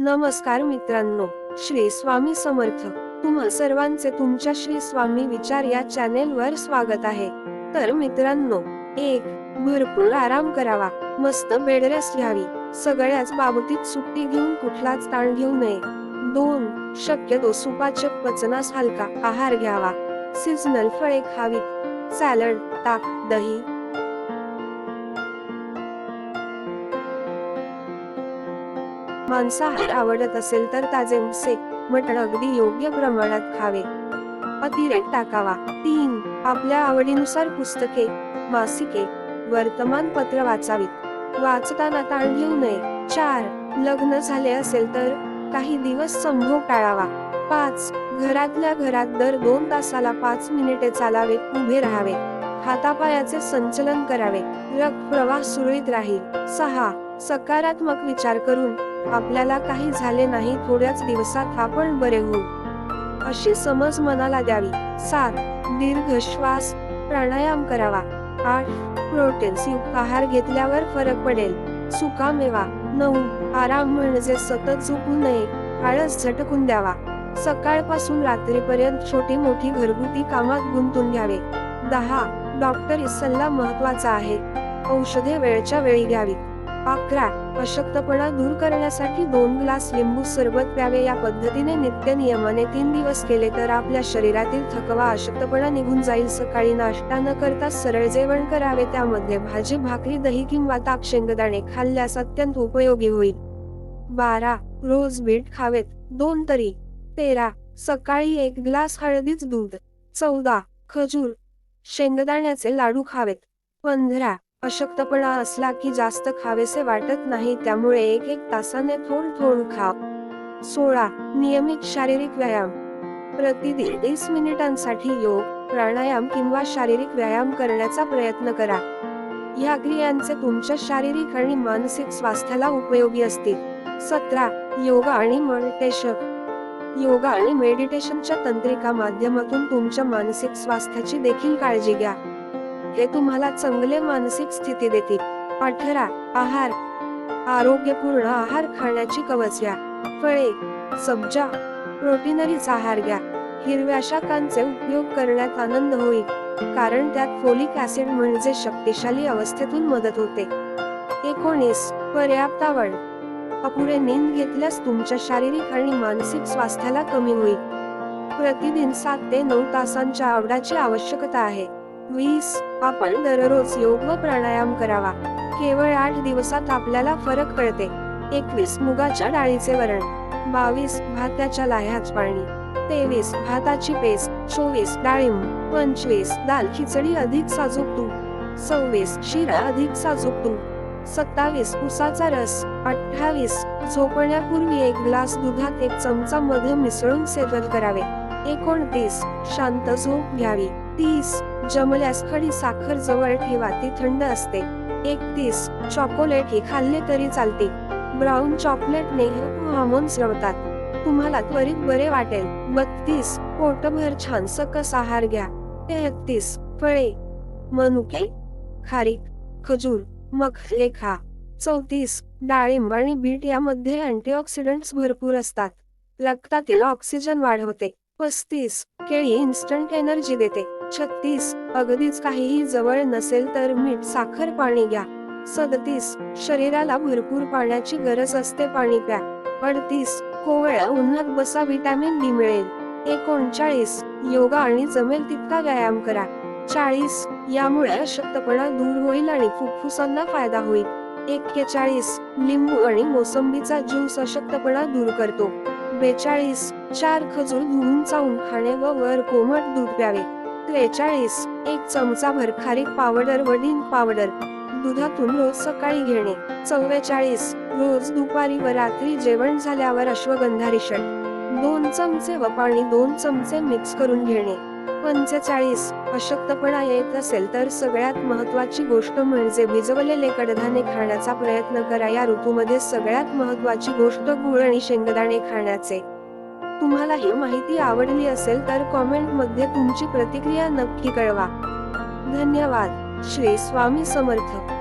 नमस्कार मित्रांनो श्री स्वामी समर्थ. तुम्हा सर्वांचे तुमच्या श्री स्वामी विचार या चॅनेल वर स्वागत आहे. तर मित्रांनो एक भरपूर आराम करावा. मस्त बेडरेस्ट घ्यावी. सगळ्याच बाबतीत सुट्टी घेऊन कुठलाच ताण घेऊ नये. दोन शक्यतो सुपाचक पचनास हलका आहार घ्यावा. सीझनल फळे खावी सॅलड ताक दही मांसाहार आवडत असेल तर ताजे मासे मटण अगदी योग्य प्रमाणात खावे. अतिरेक टाकावा. तीन आपल्या आवडीनुसार पुस्तके मासिके वर्तमानपत्र वाचावीत. वाचताना ताण घेऊ नये. चार लग्न झाले असेल तर काही दिवस संभोग टाळावा. पाच घरातल्या घरात दर दोन तासाला पाच मिनिटे चालावे उभे राहावे. हातापायाचे संचलन करावे. रक्त प्रवाह सुरळीत राहील. सहा सकारात्मक विचार करून आपल्याला काही झाले नाही थोड्याच दिवसात आपण बरे होऊ. अशी समज मनाला द्यावी. सात. दीर्घ श्वास प्राणायाम करावा. आठ. प्रोटीन्स युक्त आहार घेतल्यावर फरक पडेल. सुकामेवा. नऊ. आराम म्हणजे सतत झोपू नये. आळस झटकून द्यावा. सकाळपासून रात्रीपर्यंत छोटी मोठी घरगुती कामात गुंतून घ्यावे. दहा. डॉक्टरी सल्ला महत्त्वाचा आहे. औषधे वेळच्या वेळी घ्यावी अकरा. अशक्तपणा दूर करण्यासाठी दोन ग्लास लिंबू सरबत प्यावे. या पद्धतीने नित्य नियमाने तीन दिवस केले तर आपल्या शरीरातील थकवा अशक्तपणा निघून जाईल. सकाळी नाश्ता न करता सरळ जेवण करावे. त्यामध्ये भाजी भाकरी दही किंवा ताक शेंगदाणे खाल्ल्यास अत्यंत उपयोगी होईल. बारा. रोज बीट खावेत. दोन तरी. तेरा. सकाळी एक ग्लास हळदीच दूध. चौदा. खजूर. शेंगदाण्याचे लाडू खावेत. पंधरा. अशक्तपणा असला की जास्त खावेसे वाटत नाही त्यामुळे एक एक तासाने थोड थोड खा सोळा. नियमित शारीरिक व्यायाम. प्रतिदिन तीस मिनिटांसाठी योग प्राणायाम किंवा शारीरिक व्यायाम करण्याचा प्रयत्न करा. या क्रियांचे तुमच्या शारीरिक आणि मानसिक स्वास्थ्याला उपयोगी असतील. सतरा. योगा आणि मेडिटेशन. योगा आणि मेडिटेशनच्या तंत्रिका माध्यमातून तुमच्या मानसिक स्वास्थ्याची देखील काळजी घ्या. हे तुम्हाला चांगले मानसिक स्थिती देतील. अठरा आहार. आरोग्यपूर्ण आहार खाण्याची कवच घ्या. फळे सब्जा प्रोटीनरीच आहार घ्या. हिरव्या शाखांचे उपयोग करण्यात आनंद होईल कारण त्यात फोलिक ऍसिड म्हणजे शक्तिशाली अवस्थेतून मदत होते. एकोणीस पर्याप्त आवड अपुरे नींद घेतल्यास तुमच्या शारीरिक आणि मानसिक स्वास्थ्याला कमी होईल. प्रतिदिन सात ते नऊ तासांच्या आवडाची आवश्यकता आहे. वीस. आपण दररोज योग व प्राणायाम करावा. केवळ आठ दिवसात आपल्याला फरक कळते. एकवीस. मुगाच्या डाळीचे वरण. बावीस. भाताच्या लाह्याच पाणी. तेवीस. भाताची पेस्ट. चोवीस. डाळिंब. पंचवीस. दाल खिचडी अधिक साजूक तूप. सव्वीस. शिरा अधिक साजूक तूप. सत्तावीस. उसाचा रस. अठ्ठावीस. झोपण्यापूर्वी एक ग्लास दुधात एक चमचा मध मिसळून सेवन करावे. एकोणतीस. शांत झोप घ्यावी. तीस. जमल्यास खडी साखर जवळ ठेवा ती थंड असते. एकतीस चॉकोलेट हे खाल्ले तरी चालते. ब्राऊन चॉकलेटने हार्मोन्स रवतात. तुम्हाला त्वरित बरे वाटेल. बत्तीस पोटभर छान सकस आहार घ्या. तेहतीस फळे मनुके खारीक खजूर मखले खा. चौतीस डाळिंब आणि बीट यामध्ये अँटीऑक्सिडंट्स भरपूर असतात. रक्तातील ऑक्सिजन वाढवते. पस्तीस केळी इन्स्टंट एनर्जी देते. छत्तीस. अगदीच काहीही जवळ नसेल तर मीठ साखर पाणी घ्या. सदतीस. शरीराला भरपूर पाण्याची गरज असते पाणी प्या. अडतीस. कोवळ्या उन्हात बसा व्हिटॅमिन डी मिळेल. एकोणचाळीस. योगा आणि जमेल तितका व्यायाम करा. चाळीस. यामुळे अशक्तपणा दूर होईल आणि फुफ्फुसांना फायदा होईल. एक्केचाळीस. लिंबू आणि मोसंबीचा ज्यूस अशक्तपणा दूर करतो. बेचाळीस. चार खजूर धुवून चावून खाणे व वर कोमट दूध प्यावे. त्रेचाळीस. एक चमचा भर खारीक पावडर व डिंक पावडर. दुधातून रोज सकाळी घेणे. चव्वेचाळीस. रोज दुपारी व रात्री जेवण झाल्यावर अश्वगंधा रिषण दोन चमचे व पाणी दोन चमचे मिक्स करून घेणे. पंचेचाळीस. अशक्तपणा येत असेल तर सगळ्यात महत्वाची गोष्ट म्हणजे भिजवलेले कडधान्ये खाण्याचा प्रयत्न करा. या ऋतूमध्ये सगळ्यात महत्वाची गोष्ट गुळ आणि शेंगदाणे खाण्याचे. तुम्हाला ही माहिती आवडली असेल तर कॉमेंटमध्ये तुमची प्रतिक्रिया नक्की कळवा. धन्यवाद. श्री स्वामी समर्थ.